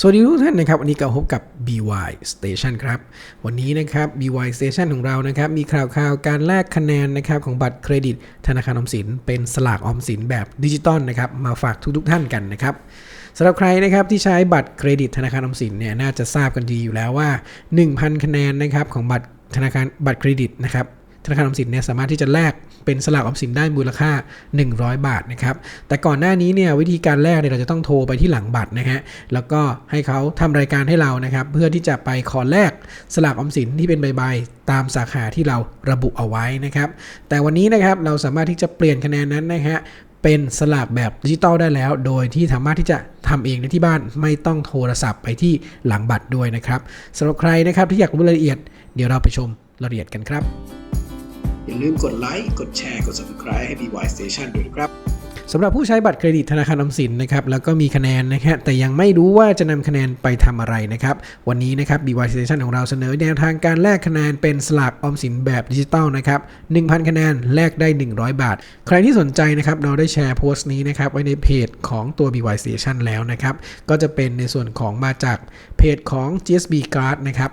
สวัสดีทุกท่านนะครับ วันนี้ก็พบกับ BY Station ครับ วันนี้นะครับ BY Station ของเรานะครับ มีข่าวข่าวการแลกคะแนนนะครับของบัตรเครดิต ธนาคารออมสิน เป็นสลากออมสินแบบดิจิตอลนะครับ มาฝากทุกๆท่านกันนะครับสำหรับใครนะครับที่ใช้บัตรเครดิตธนาคารออมสินเนี่ยน่าจะทราบกันดีอยู่แล้วว่า 1,000 คะแนนนะครับของบัตรธนาคารบัตรเครดิตนะครับ ธนาคารออมสินเนี่ยสามารถที่จะแลกเป็นสลากออมสินได้มูลค่า 100 บาทนะครับแต่ก่อนหน้านี้เนี่ยวิธีการแลกเนี่ยเราจะต้องโทรไปที่หลังบัตรนะฮะแล้วก็ให้เขาทำรายการให้เรานะครับเพื่อที่จะไปขอแลกสลากออมสินที่เป็นใบๆตามสาขาที่เราระบุเอาไว้นะครับแต่วันนี้นะครับเราสามารถที่จะเปลี่ยนคะแนนนั้นนะฮะเป็นสลากแบบดิจิตอลได้แล้ว โดยที่สามารถที่จะทำเองในที่บ้านไม่ต้องโทรศัพท์ไปที่หลังบัตรด้วยนะครับสำหรับใครนะครับที่อยากรู้รายละเอียด เดี๋ยวเราไปชมรายละเอียดกันครับ อย่าลืมกดไลค์ กดแชร์ กด subscribe ให้ BY Station ด้วยนะครับสำหรับผู้ใช้บัตรเครดิตธนาคารออมสินนะครับแล้วก็มีคะแนนนะครับแต่ยังไม่รู้ว่าจะนำคะแนนไปทำอะไรนะครับวันนี้นะครับ BY Station ของเราเสนอแนวทางการแลกคะแนนเป็นสลากออมสินแบบดิจิตอลนะครับ1,000 คะแนนแลกได้ 100 บาท ใครที่สนใจนะครับเราได้แชร์โพสต์นี้นะครับไว้ในเพจของตัว BY Station แล้วนะครับก็จะเป็นในส่วนของมาจากเพจของ GSB Card นะครับ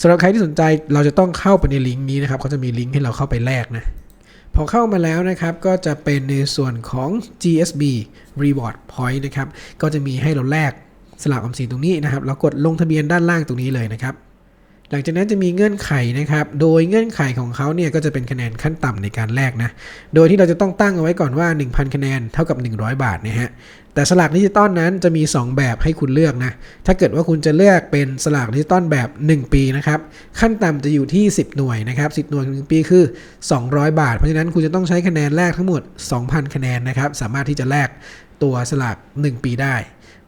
สำหรับใครที่สนใจเราจะต้องเข้าไปในลิงก์นี้นะครับเขาจะมีลิงก์ให้เราเข้าไปแลกนะพอเข้ามาแล้วนะครับก็จะเป็นในส่วนของ GSB Reward Point นะครับก็จะมีให้เราแลกสลากออมสินตรงนี้นะครับแล้วกดลงทะเบียนด้านล่างตรงนี้เลยนะครับ หลังจากนั้นจะมีเงื่อนไขนะครับ โดยเงื่อนไขของเขาเนี่ยก็จะเป็นคะแนนขั้นต่ำในการแลกนะ โดยที่เราจะต้องตั้งเอาไว้ก่อนว่า 1,000 คะแนนเท่ากับ 100 บาทนะฮะ แต่สลากดิจิตอลนั้นจะมี 2 แบบให้คุณเลือกนะ ถ้าเกิดว่าคุณจะเลือกเป็นสลากดิจิตอลแบบ 1 ปีนะครับ ขั้นต่ำจะอยู่ที่ 10 หน่วยนะครับ 10 หน่วย1ปีคือ 200 บาท เพราะฉะนั้นคุณจะต้องใช้คะแนนแรกทั้งหมด 2,000 คะแนนนะครับ สามารถที่จะแลก ตัวสลาก 1 ปีได้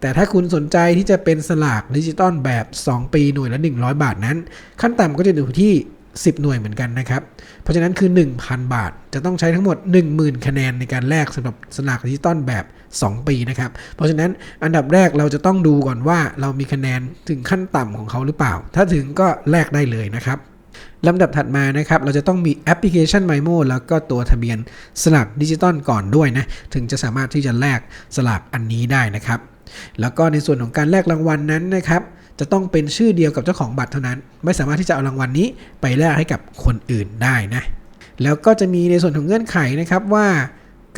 แต่ถ้าคุณสนใจที่จะเป็นสลากดิจิตอลแบบ 2 ปีหน่วยละ 100 บาทนั้น ขั้นต่ำก็จะอยู่ที่ 10 หน่วยเหมือนกันนะครับ เพราะฉะนั้นคือ 1,000 บาท จะต้องใช้ทั้งหมด 10,000 คะแนนในการแลกสำหรับสลากดิจิตอลแบบ 2 ปีนะครับ เพราะฉะนั้นอันดับแรกเราจะต้องดูก่อนว่าเรามีคะแนนถึงขั้นต่ำของเขาหรือเปล่า ถ้าถึงก็แลกได้เลยนะครับ ลำดับถัดมานะครับ เราจะต้องมีแอปพลิเคชัน MyMo แล้วก็ตัวทะเบียนสลากดิจิตอลก่อนด้วยนะ ถึงจะสามารถที่จะแลกสลากอันนี้ได้นะครับ แล้วก็ในส่วนของการแลกรางวัลนั้นนะครับ จะต้องเป็นชื่อเดียวกับเจ้าของบัตรเท่านั้น ไม่สามารถที่จะเอารางวัลนี้ไปแลกให้กับคนอื่นได้นะ แล้วก็จะมีในส่วนของเงื่อนไขนะครับว่า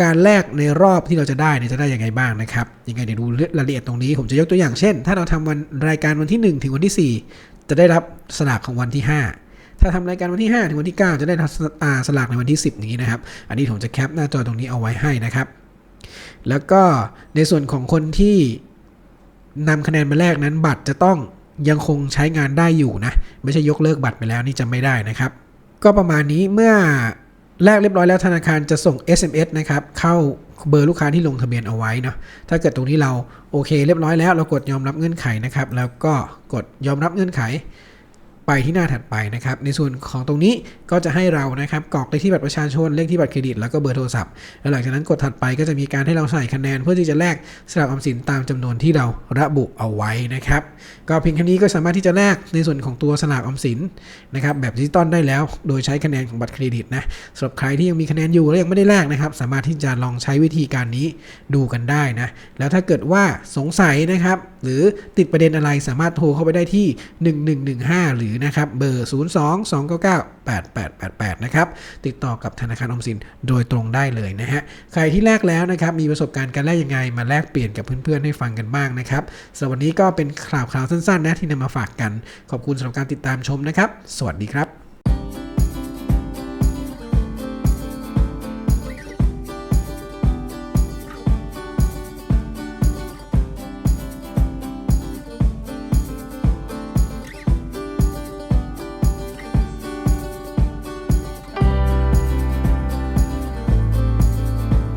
การแลกในรอบที่เราจะได้เนี่ยจะได้ยังไงบ้างนะครับยังไงเดี๋ยวดูรายละเอียดตรงนี้ ผมจะยกตัวอย่างเช่น ถ้าเราทำวันรายการวันที่ 1 ถึงวันที่ 4 จะได้รับสลากของวันที่ 5 ถ้าทำรายการวันที่ 5 ถึงวันที่ 9 จะได้รับอ่าสลากในวันที่ 10 นี้นะครับ อันนี้ผมจะแคปหน้าจอตรงนี้เอาไว้ให้นะครับ แล้วก็ในส่วนของคนที่นำคะแนนมาแลกนั้นบัตรจะต้องยังคงใช้งานได้อยู่นะ ไม่ใช่ยกเลิกบัตรไปแล้วนี่จะไม่ได้นะครับ ก็ประมาณนี้เมื่อแลกเรียบร้อยแล้วธนาคารจะส่ง SMS นะครับ เข้าเบอร์ลูกค้าที่ลงทะเบียนเอาไว้เนาะถ้าเกิดตรงนี้เราโอเคเรียบร้อยแล้วเรากดยอมรับเงื่อนไขนะครับ แล้วก็กดยอมรับเงื่อนไข ไปที่หน้าถัดไปนะครับ ในส่วนของตรงนี้ก็จะให้เรานะครับกรอกเลขที่บัตรประชาชนเลขที่บัตรเครดิต แล้วก็เบอร์โทรศัพท์ แล้วหลังจากนั้นกดถัดไปก็จะมีการให้เราใส่คะแนน เพื่อที่จะแลกสลากออมสินตามจำนวนที่เราระบุเอาไว้นะครับ ก็เพียงแค่นี้ก็สามารถที่จะแลกในส่วนของตัวสลากออมสินนะครับแบบดิจิตอลได้แล้ว โดยใช้คะแนนของบัตรเครดิตนะสำหรับใครที่ยังมีคะแนนอยู่และยังไม่ได้แลกนะครับ สามารถที่จะลองใช้วิธีการนี้ดูกันได้นะแล้วถ้าเกิดว่าสงสัยนะครับ หรือติดประเด็นอะไรสามารถโทรเข้าไปได้ที่ 1115 หรือนะครับเบอร์ 02 299 8888 นะครับ ติดต่อกับธนาคารออมสินโดยตรงได้เลยนะฮะ ใครที่แลกแล้วนะครับ มีประสบการณ์การแลกยังไง มาแลกเปลี่ยนกับเพื่อนๆให้ฟังกันบ้างนะครับสำหรับวันนี้ก็เป็นข่าวคราวสั้นๆนะที่นำมาฝากกัน ขอบคุณสำหรับการติดตามชมนะครับ สวัสดีครับ